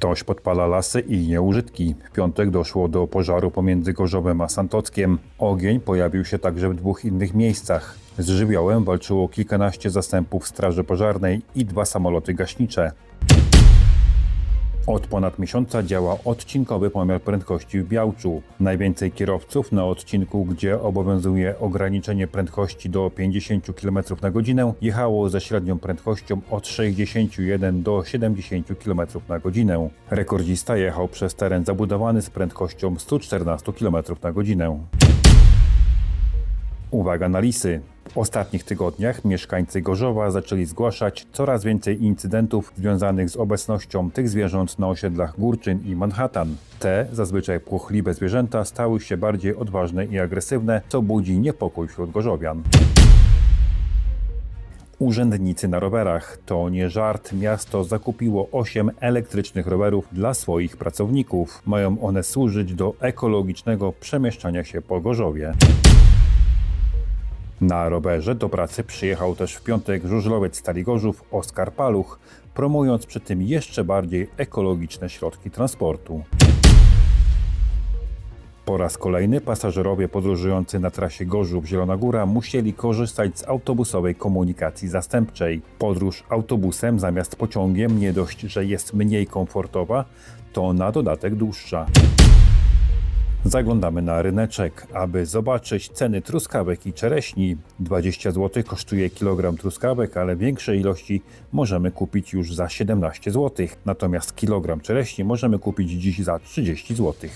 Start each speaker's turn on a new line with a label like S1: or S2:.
S1: Ktoś podpala lasy i nieużytki. W piątek doszło do pożaru pomiędzy Gorzowem a Santockiem. Ogień pojawił się także w dwóch innych miejscach. Z żywiołem walczyło kilkanaście zastępów Straży Pożarnej i dwa samoloty gaśnicze. Od ponad miesiąca działa odcinkowy pomiar prędkości w Białczu. Najwięcej kierowców na odcinku, gdzie obowiązuje ograniczenie prędkości do 50 km na godzinę, jechało ze średnią prędkością od 61 do 70 km na godzinę. Rekordzista jechał przez teren zabudowany z prędkością 114 km na godzinę. Uwaga na lisy. W ostatnich tygodniach mieszkańcy Gorzowa zaczęli zgłaszać coraz więcej incydentów związanych z obecnością tych zwierząt na osiedlach Górczyn i Manhattan. Te, zazwyczaj płochliwe zwierzęta, stały się bardziej odważne i agresywne, co budzi niepokój wśród gorzowian. Urzędnicy na rowerach. To nie żart. Miasto zakupiło 8 elektrycznych rowerów dla swoich pracowników. Mają one służyć do ekologicznego przemieszczania się po Gorzowie. Na rowerze do pracy przyjechał też w piątek żużlowiec Stali Gorzów Oskar Paluch, promując przy tym jeszcze bardziej ekologiczne środki transportu. Po raz kolejny pasażerowie podróżujący na trasie Gorzów-Zielona Góra musieli korzystać z autobusowej komunikacji zastępczej. Podróż autobusem zamiast pociągiem nie dość, że jest mniej komfortowa, to na dodatek dłuższa. Zaglądamy na ryneczek, aby zobaczyć ceny truskawek i czereśni. 20 zł kosztuje kilogram truskawek, ale większe ilości możemy kupić już za 17 zł. Natomiast kilogram czereśni możemy kupić dziś za 30 zł.